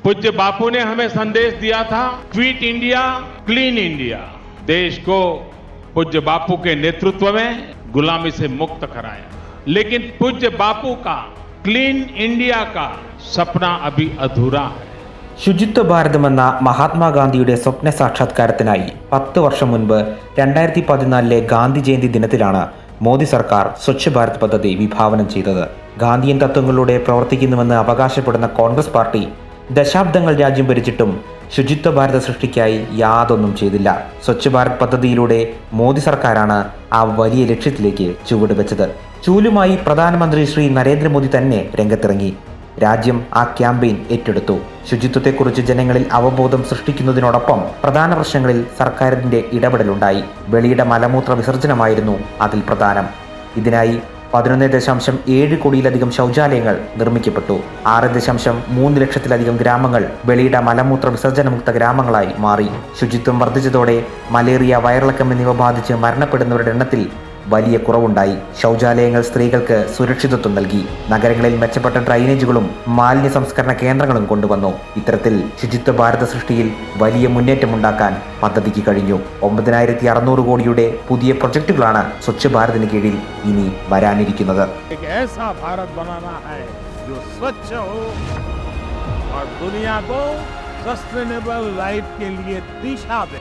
पूज्य बापू ने हमें संदेश दिया था क्विट इंडिया क्लीन इंडिया देश को पूज्य बापू के नेतृत्व में गुलामी से मुक्त कराया लेकिन पूज्य बापू का क्लीन इंडिया का सपना अभी अधूरा है ശുചിത്വ ഭാരതമെന്ന മഹാത്മാഗാന്ധിയുടെ സ്വപ്ന സാക്ഷാത്കാരത്തിനായി പത്ത് വർഷം മുൻപ് രണ്ടായിരത്തി പതിനാലിലെ ഗാന്ധി ജയന്തി ദിനത്തിലാണ് മോദി സർക്കാർ സ്വച്ഛ് ഭാരത് പദ്ധതി വിഭാവനം ചെയ്തത് ഗാന്ധിയൻ തത്വങ്ങളിലൂടെ പ്രവർത്തിക്കുന്നുവെന്ന് അവകാശപ്പെടുന്ന കോൺഗ്രസ് പാർട്ടി ദശാബ്ദങ്ങൾ രാജ്യം ഭരിച്ചിട്ടും ശുചിത്വ ഭാരത സൃഷ്ടിക്കായി യാതൊന്നും ചെയ്തില്ല. സ്വച്ഛ് ഭാരത് പദ്ധതിയിലൂടെ മോദി സർക്കാരാണ് ആ വലിയ ലക്ഷ്യത്തിലേക്ക് ചുവട് വെച്ചത്. ചൂലുമായി പ്രധാനമന്ത്രി ശ്രീ നരേന്ദ്രമോദി തന്നെ രംഗത്തിറങ്ങി. രാജ്യം ആ ക്യാമ്പയിൻ ഏറ്റെടുത്തു. ശുചിത്വത്തെക്കുറിച്ച് ജനങ്ങളിൽ അവബോധം സൃഷ്ടിക്കുന്നതിനോടൊപ്പം പ്രധാന പ്രശ്നങ്ങളിൽ സർക്കാരിന്റെ ഇടപെടലുണ്ടായി. വെളിയുടെ മലമൂത്ര വിസർജനമായിരുന്നു അതിൽ പ്രധാനം. ഇതിനായി പതിനൊന്ന് ദശാംശം ഏഴ് കോടിയിലധികം ശൗചാലയങ്ങൾ നിർമ്മിക്കപ്പെട്ടു. ആറ് ദശാംശം മൂന്ന് ലക്ഷത്തിലധികം ഗ്രാമങ്ങൾ വെളിയുടെ മലമൂത്ര വിസർജനമുക്ത ഗ്രാമങ്ങളായി മാറി. ശുചിത്വം വർദ്ധിച്ചതോടെ മലേറിയ വയറിളക്കം എന്നിവ ബാധിച്ച് മരണപ്പെടുന്നവരുടെ എണ്ണത്തിൽ വലിയ കുറവുണ്ടായി ശൗചാലയങ്ങൾ സ്ത്രീകൾക്ക് സുരക്ഷിതത്വം നൽകി നഗരങ്ങളിൽ മെച്ചപ്പെട്ട ഡ്രൈനേജുകളും മാലിന്യ സംസ്കരണ കേന്ദ്രങ്ങളും കൊണ്ടുവന്നു ഇത്തരത്തിൽ ശുചിത്വ ഭാരത സൃഷ്ടിയിൽ വലിയ മുന്നേറ്റമുണ്ടാക്കാൻ പദ്ധതിക്ക് കഴിഞ്ഞു ഒമ്പതിനായിരത്തി അറുന്നൂറ് കോടിയുടെ പുതിയ പ്രൊജക്ടുകളാണ് സ്വച്ഛ് ഭാരതിന് കീഴിൽ ഇനി വരാനിരിക്കുന്നത് एक ऐसा भारत बनाना है जो स्वच्छ हो और दुनिया को सस्टेनेबल लाइफ के लिए दिशा दे